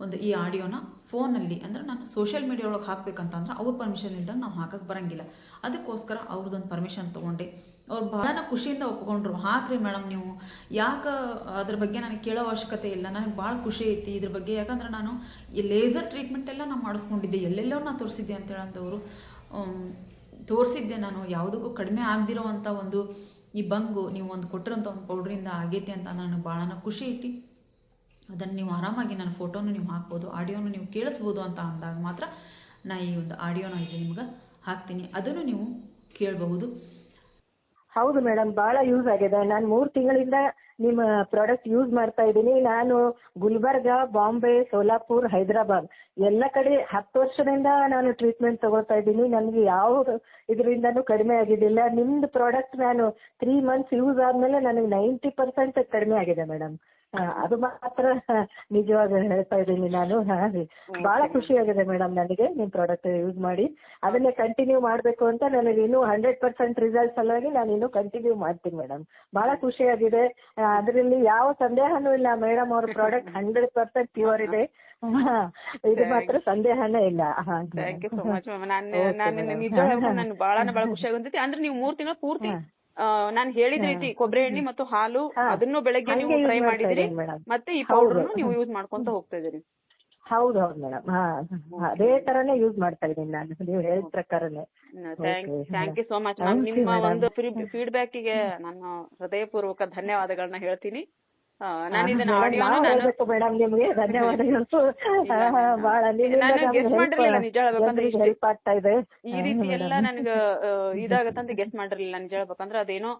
ಒಂದು ಈ ಆಡಿಯೋನ ಫೋನಲ್ಲಿ ಅಂದರೆ ನಾನು ಸೋಷಿಯಲ್ ಮೀಡಿಯಾ ಒಳಗೆ ಹಾಕ್ಬೇಕಂತಂದ್ರೆ ಅವ್ರ ಪರ್ಮಿಷನ್ ಇಲ್ದಂಗೆ ನಾವು ಹಾಕಕ್ಕೆ ಬರಂಗಿಲ್ಲ. ಅದಕ್ಕೋಸ್ಕರ ಅವ್ರದ್ದೊಂದು ಪರ್ಮಿಷನ್ ತೊಗೊಂಡೆ. ಅವ್ರು ಭಾಳ ಖುಷಿಯಿಂದ ಒಪ್ಕೊಂಡ್ರು. ಹಾಕ್ರಿ ಮೇಡಮ್ ನೀವು. ಯಾಕೆ ಅದ್ರ ಬಗ್ಗೆ ನನಗೆ ಕೇಳೋ ಅವಶ್ಯಕತೆ ಇಲ್ಲ. ನನಗೆ ಭಾಳ ಖುಷಿ ಐತಿ ಇದ್ರ ಬಗ್ಗೆ. ಯಾಕಂದ್ರೆ ನಾನು ಈ ಲೇಸರ್ ಟ್ರೀಟ್ಮೆಂಟ್ ಎಲ್ಲ ನಾನು ಮಾಡಿಸ್ಕೊಂಡಿದ್ದೆ. ಎಲ್ಲೆಲ್ಲೋ ನಾನು ತೋರಿಸಿದ್ದೆ ಅಂತ ಹೇಳಂತವರು. ತೋರಿಸಿದ್ದೆ ನಾನು. ಯಾವುದಕ್ಕೂ ಕಡಿಮೆ ಆಗದಿರೋ ಒಂದು ಈ ಬಂಗು ನೀವು ಒಂದು ಕೊಟ್ಟಿರೋಂಥ ಒಂದು ಪೌಡ್ರಿಂದ ಆಗೈತಿ ಅಂತ ನನಗೆ ಭಾಳ ಖುಷಿ ಐತಿ. ಅದನ್ನು ನೀವು ಆರಾಮಾಗಿ ನನ್ನ ಫೋಟೋನು ನೀವು ಹಾಕ್ಬೋದು, ಆಡಿಯೋನು ನೀವು ಕೇಳಿಸ್ಬೋದು ಅಂತ ಅಂದಾಗ ಮಾತ್ರ ನಾ ಈ ಒಂದು ಆಡಿಯೋನ ಇಲ್ಲಿ ನಿಮ್ಗೆ ಹಾಕ್ತೀನಿ. ಅದನ್ನು ನೀವು ಕೇಳಬಹುದು. ಹೌದು ಮೇಡಮ್ ಭಾಳ ಯೂಸ್ ಆಗಿದೆ. ನಾನು ಮೂರು ತಿಂಗಳಿಂದ ನಿಮ್ಮ ಪ್ರಾಡಕ್ಟ್ ಯೂಸ್ ಮಾಡ್ತಾ ಇದ್ದೀನಿ. ನಾನು ಗುಲ್ಬರ್ಗ, ಬಾಂಬೆ, ಸೋಲಾಪುರ್, ಹೈದರಾಬಾದ್ ಎಲ್ಲ ಕಡೆ ಹತ್ತು ವರ್ಷದಿಂದ ನಾನು ಟ್ರೀಟ್ಮೆಂಟ್ ತಗೊಳ್ತಾ ಇದ್ದೀನಿ. ನನಗೆ ಯಾವ ಇದರಿಂದನೂ ಕಡಿಮೆ ಆಗಿದ್ದಿಲ್ಲ. ನಿಮ್ದು ಪ್ರಾಡಕ್ಟ್ ನಾನು ತ್ರೀ ಮಂತ್ಸ್ ಯೂಸ್ ಆದಮೇಲೆ ನನಗೆ ನೈಂಟಿ ಪರ್ಸೆಂಟ್ ಕಡಿಮೆ ಆಗಿದೆ ಮೇಡಮ್. ಅದು ಮಾತ್ರ ನಿಜವಾಗ ಹೇಳ್ತಾ ಇದ್ದೀನಿ ನಾನು. ಬಹಳ ಖುಷಿ ಆಗಿದೆ ಮೇಡಮ್ ನನಗೆ ನಿಮ್ ಪ್ರಾಡಕ್ಟ್ ಯೂಸ್ ಮಾಡಿ. ಅದನ್ನೇ ಕಂಟಿನ್ಯೂ ಮಾಡಬೇಕು ಅಂತ ನನಗೆ ಇನ್ನೂ ಹಂಡ್ರೆಡ್ ಪರ್ಸೆಂಟ್ ರಿಸಲ್ಟ್ ಸಲುವಾಗಿ ನಾನು ಇನ್ನೂ ಕಂಟಿನ್ಯೂ ಮಾಡ್ತೀನಿ ಮೇಡಮ್. ಬಹಳ ಖುಷಿಯಾಗಿದೆ. ಅದರಲ್ಲಿ ಯಾವ ಸಂದೇಹನೂ ಇಲ್ಲ ಮೇಡಮ್ ಅವ್ರ ಪ್ರಾಡಕ್ಟ್ ಹಂಡ್ರೆಡ್ ಪರ್ಸೆಂಟ್ ಪ್ಯೂರ್ ಇದೆ. ಇದು ಮಾತ್ರ ಸಂದೇಹನೇ ಇಲ್ಲ. Thank you so much ma'am ನಾನು ನಾನು ನಿಜ ಹೇಳ್ಕೊಂಡು ನಾನು ಬಹಳನ ಬಹಳ ಖುಷಿ ಆಗುತ್ತೈತಿ ಅಂದ್ರೆ ನೀವು ಮೂರ್ ತಿಂಗಳು ಪೂರ್ತಿ ನಾನು ಹೇಳಿದ ರೀತಿ ಕೊಬ್ಬರಿ ಎಣ್ಣೆ ಮತ್ತು ಹಾಲು ಅದನ್ನು ಬೆಳಗ್ಗೆ ನೀವು ಟ್ರೈ ಮಾಡಿದಿರಿ. ಮತ್ತೆ ಈ. ಪೌಡರ್ ನೀವು ಯೂಸ್ ಮಾಡ್ಕೊಂತ ಹೋಗ್ತಾ ಇದೀರಿ ಹೌದು ಹೌದು ಮೇಡಮ್. ಹಾ. ಅದೇ ತರನೇ ಯೂಸ್ ಮಾಡ್ತಾ ಇದ್ದೀನಿ ನಾನು. ನೀವು ಹೇಳಿದ ಪ್ರಕಾರನೇ. Thank you so much Thank ನಿಮ್ಮ ಒಂದು ಫೀಡ್ಬ್ಯಾಕ್ಗೆ ನಾನು ಹೃದಯಪೂರ್ವಕ ಧನ್ಯವಾದಗಳನ್ನ ಹೇಳ್ತೀನಿ. ಮೇಡಮ್ ನಿಮ್ಗೆ ಧನ್ಯವಾದಗಳು. ಬಹಳ ಆಗ್ತಾ ಇದೆ. ಈ ರೀತಿ ಎಲ್ಲ ನನಗ ಇದಾಗತ್ತಂತ ಗೆಸ್ ಮಾಡಿರ್ಲಿಲ್ಲ ನಿಜ ಹೇಳ್ಬೇಕಂದ್ರ ಅದೇನೋ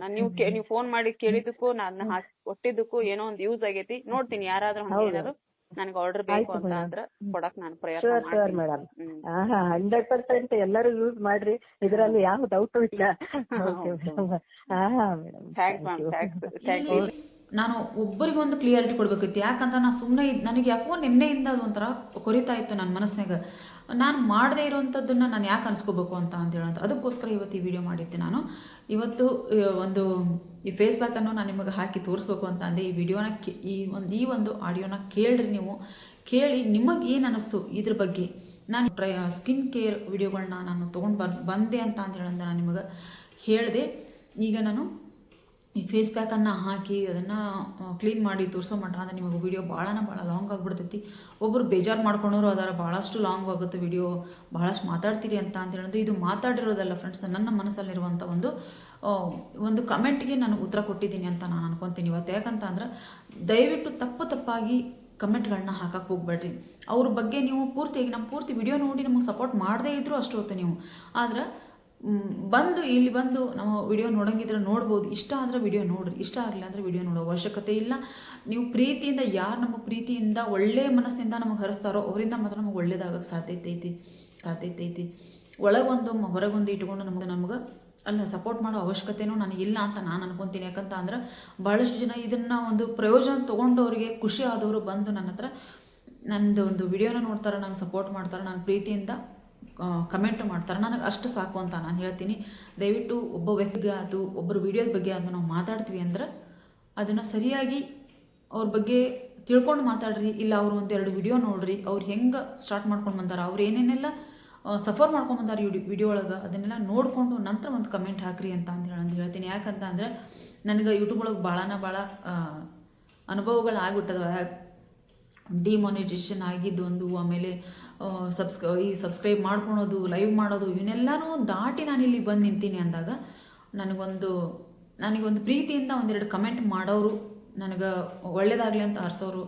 ನಾನು ನೀವು ನೀವು ಫೋನ್ ಮಾಡಿ ಕೇಳಿದ್ದಕ್ಕೂ ನಾನು ಕೊಟ್ಟಿದ್ದಕ್ಕೂ ಏನೋ ಒಂದ್ ಯೂಸ್ ಆಗೈತಿ. ನೋಡ್ತೀನಿ ಯಾರಾದ್ರೂ ಹಂಗೆ ಏನಾದ್ರು ನನಗೆ ಆರ್ಡರ್ ಬೇಕು ಅಂತ madam. ಅಂದ್ರೆ ಕೊಡಕ್ ನಾನು ಪ್ರಯತ್ನ ಶೋರ್ ಮೇಡಮ್. ಹಂಡ್ರೆಡ್ ಪರ್ಸೆಂಟ್ ಎಲ್ಲರೂ ಯೂಸ್ ಮಾಡ್ರಿ. ಇದರಲ್ಲಿ ಯಾವ ಡೌಟ್ ಇಲ್ಲ. Thanks ma'am thanks thank you ನಾನು ಒಬ್ಬರಿಗೊಂದು ಕ್ಲಿಯರಿಟಿ ಕೊಡ್ಬೇಕಿತ್ತು. ಯಾಕಂತ ನಾನು ಸುಮ್ಮನೆ ನನಗೆ ಯಾಕೋ ನಿನ್ನೆಯಿಂದ ಅದು ಒಂಥರ ಕೊರಿತಾ ಇತ್ತು ನನ್ನ ಮನಸ್ಸಿನಾಗ. ನಾನು ಮಾಡದೇ ಇರೋವಂಥದ್ದನ್ನು ನಾನು ಯಾಕೆ ಅನ್ಸ್ಕೋಬೇಕು ಅಂತ ಅಂತ ಅದಕ್ಕೋಸ್ಕರ ಇವತ್ತು ಈ ವಿಡಿಯೋ ಮಾಡಿದ್ದೆ ನಾನು. ಇವತ್ತು ಒಂದು ಈ ಫೇಸ್ ಬ್ಯಾಕನ್ನು ನಾನು ನಿಮಗೆ ಹಾಕಿ ತೋರಿಸ್ಬೇಕು ಅಂತ ಅಂದೆ. ಈ ವಿಡಿಯೋನ ಈ ಒಂದು ಈ ಒಂದು ಆಡಿಯೋನ ಕೇಳ್ರಿ ನೀವು. ಕೇಳಿ ನಿಮಗೆ ಏನು ಅನಿಸ್ತು ಇದ್ರ ಬಗ್ಗೆ? ನಾನು ಸ್ಕಿನ್ ಕೇರ್ ವಿಡಿಯೋಗಳನ್ನ ನಾನು ತೊಗೊಂಡು ಬರ್ ಬಂದೆ ಅಂತ ಅಂತ ನಾನು ನಿಮಗೆ ಹೇಳಿದೆ. ಈಗ ನಾನು ಈ ಫೇಸ್ ಪ್ಯಾಕನ್ನು ಹಾಕಿ ಅದನ್ನು ಕ್ಲೀನ್ ಮಾಡಿ ತೋರಿಸೋ ಮಟ್ಟ ಅಂದರೆ ನಿಮಗೆ ವಿಡಿಯೋ ಭಾಳನ ಭಾಳ ಲಾಂಗ್ ಆಗಿಬಿಡ್ತೈತಿ. ಒಬ್ಬರು ಬೇಜಾರು ಮಾಡ್ಕೊಂಡವರು ಅದರ ಭಾಳಷ್ಟು ಲಾಂಗ್ ಆಗುತ್ತೆ ವಿಡಿಯೋ ಭಾಳಷ್ಟು ಮಾತಾಡ್ತೀರಿ ಅಂತ ಅಂತ ಹೇಳಿದ್ರೆ ಇದು ಮಾತಾಡಿರೋದಲ್ಲ ಫ್ರೆಂಡ್ಸ್ ನನ್ನ ಮನಸ್ಸಲ್ಲಿರುವಂಥ ಒಂದು ಒಂದು ಕಮೆಂಟ್ಗೆ ನಾನು ಉತ್ತರ ಕೊಟ್ಟಿದ್ದೀನಿ ಅಂತ ನಾನು ಅನ್ಕೊತೀನಿ. ಇವತ್ತು ಯಾಕಂತ ಅಂದ್ರೆ ದಯವಿಟ್ಟು ತಪ್ಪು ತಪ್ಪಾಗಿ ಕಮೆಂಟ್ಗಳನ್ನ ಹಾಕಕ್ಕೆ ಹೋಗ್ಬೇಡ್ರಿ. ಅವ್ರ ಬಗ್ಗೆ ನೀವು ಪೂರ್ತಿಯಾಗಿ ನಮ್ಮ ಪೂರ್ತಿ ವಿಡಿಯೋ ನೋಡಿ ನಮಗೆ ಸಪೋರ್ಟ್ ಮಾಡದೇ ಇದ್ರೂ ಅಷ್ಟು ಹೊತ್ತು ನೀವು. ಆದ್ರೆ ಬಂದು ಇಲ್ಲಿ ಬಂದು ನಾವು ವಿಡಿಯೋ ನೋಡೋಂಗಿದ್ರೆ ನೋಡ್ಬೋದು. ಇಷ್ಟ ಆದರೆ ವಿಡಿಯೋ ನೋಡ್ರಿ. ಇಷ್ಟ ಆಗಲಿಲ್ಲ ಅಂದರೆ ವಿಡಿಯೋ ನೋಡೋ ಅವಶ್ಯಕತೆ ಇಲ್ಲ. ನೀವು ಪ್ರೀತಿಯಿಂದ, ಯಾರು ನಮಗೆ ಪ್ರೀತಿಯಿಂದ ಒಳ್ಳೆಯ ಮನಸ್ಸಿಂದ ನಮಗೆ ಹರಿಸ್ತಾರೋ ಅವರಿಂದ ಮಾತ್ರ ನಮಗೆ ಒಳ್ಳೇದಾಗಕ್ಕೆ ಸಾಧ್ಯತೆ ಐತಿ ಸಾಧ್ಯತೆ ಐತಿ. ಒಳಗೊಂದು ಹೊರಗೊಂದು ಇಟ್ಕೊಂಡು ನಮಗೆ, ನಮ್ಗೆ ಅಲ್ಲ ಸಪೋರ್ಟ್ ಮಾಡೋ ಅವಶ್ಯಕತೆನೂ ನನಗಿಲ್ಲ ಅಂತ ನಾನು ಅನ್ಕೊತೀನಿ. ಯಾಕಂತ ಅಂದ್ರೆ ಭಾಳಷ್ಟು ಜನ ಇದನ್ನು ಒಂದು ಪ್ರಯೋಜನ ತೊಗೊಂಡವ್ರಿಗೆ ಖುಷಿ ಆದವರು ಬಂದು ನನ್ನ ಹತ್ರ ನಂದು ಒಂದು ವಿಡಿಯೋನ ನೋಡ್ತಾರೆ, ನಂಗೆ ಸಪೋರ್ಟ್ ಮಾಡ್ತಾರೆ, ನಾನು ಪ್ರೀತಿಯಿಂದ ಕಮೆಂಟ್ ಮಾಡ್ತಾರೆ. ನನಗೆ ಅಷ್ಟು ಸಾಕು ಅಂತ ನಾನು ಹೇಳ್ತೀನಿ. ದಯವಿಟ್ಟು ಒಬ್ಬ ವ್ಯಕ್ತಿಗೆ ಅದು ಒಬ್ಬರು ವಿಡಿಯೋದ ಬಗ್ಗೆ ಅದು ನಾವು ಮಾತಾಡ್ತೀವಿ ಅಂದ್ರೆ ಅದನ್ನು ಸರಿಯಾಗಿ ಅವ್ರ ಬಗ್ಗೆ ತಿಳ್ಕೊಂಡು ಮಾತಾಡ್ರಿ. ಇಲ್ಲ, ಅವರು ಒಂದೆರಡು ವಿಡಿಯೋ ನೋಡ್ರಿ. ಅವ್ರು ಹೆಂಗೆ ಸ್ಟಾರ್ಟ್ ಮಾಡ್ಕೊಂಡು ಬಂದಾರ, ಅವ್ರು ಏನೇನೆಲ್ಲ ಸಫರ್ ಮಾಡ್ಕೊಂಡು ಬಂದಾರ ವಿಡಿಯೋ ವಿಡಿಯೋ ಒಳಗೆ, ಅದನ್ನೆಲ್ಲ ನೋಡಿಕೊಂಡು ನಂತರ ಒಂದು ಕಮೆಂಟ್ ಹಾಕ್ರಿ ಅಂತ ಅಂತ ಹೇಳಿ ಅಂತ ಹೇಳ್ತೀನಿ. ಯಾಕಂತ ಅಂದರೆ ನನಗೆ ಯೂಟ್ಯೂಬ್ ಒಳಗೆ ಭಾಳನ ಭಾಳ ಅನುಭವಗಳು ಡಿಮೋನಿಟೇಷನ್ ಆಗಿದ್ದು ಒಂದು, ಆಮೇಲೆ ಸಬ್ಸ್ಕ್ರೈ ಈ ಸಬ್ಸ್ಕ್ರೈಬ್ ಮಾಡ್ಕೊಳೋದು ಲೈವ್ ಮಾಡೋದು, ಇವನ್ನೆಲ್ಲನೂ ದಾಟಿ ನಾನು ಇಲ್ಲಿ ಬಂದು ನಿಂತೀನಿ ಅಂದಾಗ ನನಗೊಂದು ನನಗೊಂದು ಪ್ರೀತಿಯಿಂದ ಒಂದೆರಡು ಕಮೆಂಟ್ ಮಾಡೋರು, ನನಗೆ ಒಳ್ಳೇದಾಗಲಿ ಅಂತ ಹರ್ಸೋರು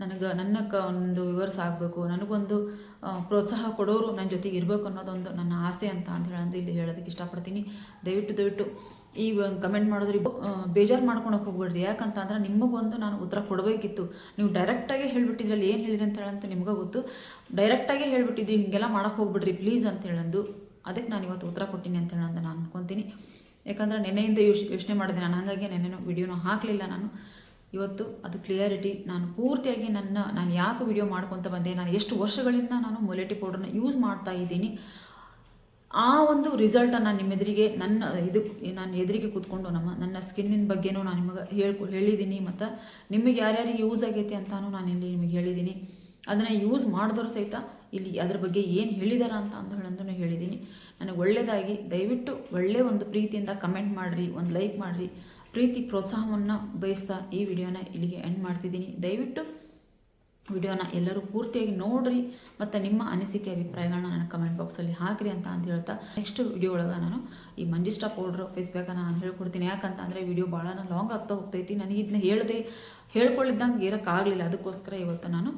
ನನಗೆ, ನನ್ನ ಕ ಒಂದು ವಿವರ್ಸ್ ಆಗಬೇಕು, ನನಗೊಂದು ಪ್ರೋತ್ಸಾಹ ಕೊಡೋರು ನನ್ನ ಜೊತೆಗೆ ಇರಬೇಕು ಅನ್ನೋದೊಂದು ನನ್ನ ಆಸೆ ಅಂತ ಅಂತ ಹೇಳಂದು ಇಲ್ಲಿ ಹೇಳೋದಕ್ಕೆ ಇಷ್ಟಪಡ್ತೀನಿ. ದಯವಿಟ್ಟು ದಯವಿಟ್ಟು ಈ ಒಂದು ಕಮೆಂಟ್ ಮಾಡಿದ್ರೆ ಬೇಜಾರು ಮಾಡ್ಕೊಳಕ್ಕೆ ಹೋಗ್ಬೇಡ್ರಿ. ಯಾಕಂತಂದ್ರೆ ನಿಮಗೊಂದು ನಾನು ಉತ್ತರ ಕೊಡಬೇಕಿತ್ತು. ನೀವು ಡೈರೆಕ್ಟಾಗೆ ಹೇಳ್ಬಿಟ್ಟಿದ್ರಲ್ಲಿ ಏನು ಹೇಳಿರಿ ಅಂತ ಹೇಳಂತ ನಿಮ್ಗೆ ಗೊತ್ತು. ಡೈರೆಕ್ಟಾಗೆ ಹೇಳಿಬಿಟ್ಟಿದ್ರಿ, ಹೀಗೆಲ್ಲ ಮಾಡೋಕ್ಕೆ ಹೋಗ್ಬಿಡ್ರಿ ಪ್ಲೀಸ್ ಅಂತ ಹೇಳಂದು ಅದಕ್ಕೆ ನಾನು ಇವತ್ತು ಉತ್ತರ ಕೊಟ್ಟಿನಿ ಅಂತ ಹೇಳಂತ ನಾನು ಅನ್ಕೊತೀನಿ. ಯಾಕಂದ್ರೆ ನೆನೆಯಿಂದ ಯೋಚ್, ಯೋಚನೆ ಮಾಡಿದೆ ನಾನು. ಹಾಗಾಗಿ ನೆನೆನೂ, ವಿಡಿಯೋನ ಹಾಕಲಿಲ್ಲ ನಾನು. ಇವತ್ತು ಅದು ಕ್ಲಿಯರಿಟಿ ನಾನು ಪೂರ್ತಿಯಾಗಿ ನನ್ನ, ನಾನು ಯಾಕೆ ವಿಡಿಯೋ ಮಾಡ್ಕೊತ ಬಂದೆ? ನಾನು ಎಷ್ಟು ವರ್ಷಗಳಿಂದ ನಾನು ಮೊಲೆಟಿ ಪೌಡರ್ನ ಯೂಸ್ ಮಾಡ್ತಾ ಇದ್ದೀನಿ. ಆ ಒಂದು ರಿಸಲ್ಟನ್ನು ನಿಮ್ಮ ಎದುರಿಗೆ, ನನ್ನ ಇದು ನಾನು ಎದುರಿಗೆ ಕೂತ್ಕೊಂಡು ನಮ್ಮ, ನನ್ನ ಸ್ಕಿನ್ನಿನ ಬಗ್ಗೆನೂ ನಾನು ನಿಮಗೆ ಹೇಳ್ಕೊ ಹೇಳಿದ್ದೀನಿ ಮತ್ತು ನಿಮಗೆ ಯಾರ್ಯಾರಿಗೆ ಯೂಸ್ ಆಗೈತೆ ಅಂತಲೂ ನಾನು ಇಲ್ಲಿ ನಿಮಗೆ ಹೇಳಿದ್ದೀನಿ. ಅದನ್ನು ಯೂಸ್ ಮಾಡಿದವರು ಸಹಿತ ಇಲ್ಲಿ ಅದ್ರ ಬಗ್ಗೆ ಏನು ಹೇಳಿದಾರ ಅಂತ ಹೇಳಂದೂ ಹೇಳಿದ್ದೀನಿ. ನನಗೆ ಒಳ್ಳೆಯದಾಗಿ ದಯವಿಟ್ಟು ಒಳ್ಳೆಯ ಒಂದು ಪ್ರೀತಿಯಿಂದ ಕಮೆಂಟ್ ಮಾಡಿರಿ, ಒಂದು ಲೈಕ್ ಮಾಡಿರಿ. ಪ್ರೀತಿ ಪ್ರೋತ್ಸಾಹವನ್ನು ಬಯಸ್ತಾ ಈ ವಿಡಿಯೋನ ಇಲ್ಲಿಗೆ ಎಂಡ್ ಮಾಡ್ತಿದ್ದೀನಿ. ದಯವಿಟ್ಟು ವಿಡಿಯೋನ ಎಲ್ಲರೂ ಪೂರ್ತಿಯಾಗಿ ನೋಡ್ರಿ ಮತ್ತು ನಿಮ್ಮ ಅನಿಸಿಕೆ, ಅಭಿಪ್ರಾಯಗಳನ್ನ ನನ್ನ ಕಮೆಂಟ್ ಬಾಕ್ಸಲ್ಲಿ ಹಾಕಿರಿ ಅಂತ ಅಂತ ಹೇಳ್ತಾ ನೆಕ್ಸ್ಟ್ ವಿಡಿಯೋ ಒಳಗೆ ನಾನು ಈ ಮಂಜಿಸ್ಟಾ ಪೌಡ್ರ್ ಫೇಸ್ ಪ್ಯಾಕನ್ನು ನಾನು ಹೇಳ್ಕೊಡ್ತೀನಿ. ಯಾಕಂತ ಅಂದರೆ ವಿಡಿಯೋ ಭಾಳ ಲಾಂಗ್ ಆಗ್ತಾ ಹೋಗ್ತೈತಿ. ನನಗೆ ಇದನ್ನ ಹೇಳದೆ ಹೇಳ್ಕೊಳ್ಳಿದ್ದಂಗೆ ಇರೋಕ್ಕಾಗಲಿಲ್ಲ ಅದಕ್ಕೋಸ್ಕರ ಇವತ್ತು ನಾನು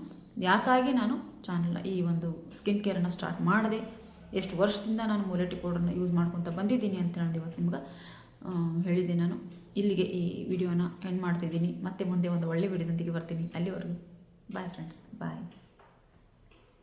ಯಾಕಾಗಿ ನಾನು ಚಾನಲ್ನ ಈ ಒಂದು ಸ್ಕಿನ್ ಕೇರನ್ನು ಸ್ಟಾರ್ಟ್ ಮಾಡಿದೆ, ಎಷ್ಟು ವರ್ಷದಿಂದ ನಾನು ಮೂಲೆಟಿ ಪೌಡ್ರನ್ನ ಯೂಸ್ ಮಾಡ್ಕೊತ ಬಂದಿದ್ದೀನಿ ಅಂತ ಹೇಳಿದೆ ಇವತ್ತು ನಿಮ್ಗೆ ಹೇಳಿದ್ದೆ ನಾನು. ಇಲ್ಲಿಗೆ ಈ ವಿಡಿಯೋನ ಎಂಡ್ ಮಾಡ್ತಿದ್ದೀನಿ. ಮತ್ತೆ ಮುಂದೆ ಒಂದು ಒಳ್ಳೆ ವಿಡಿಯೋದೊಂದಿಗೆ ಬರ್ತೀನಿ. ಅಲ್ಲಿವರೆಗೂ. Bye friends bye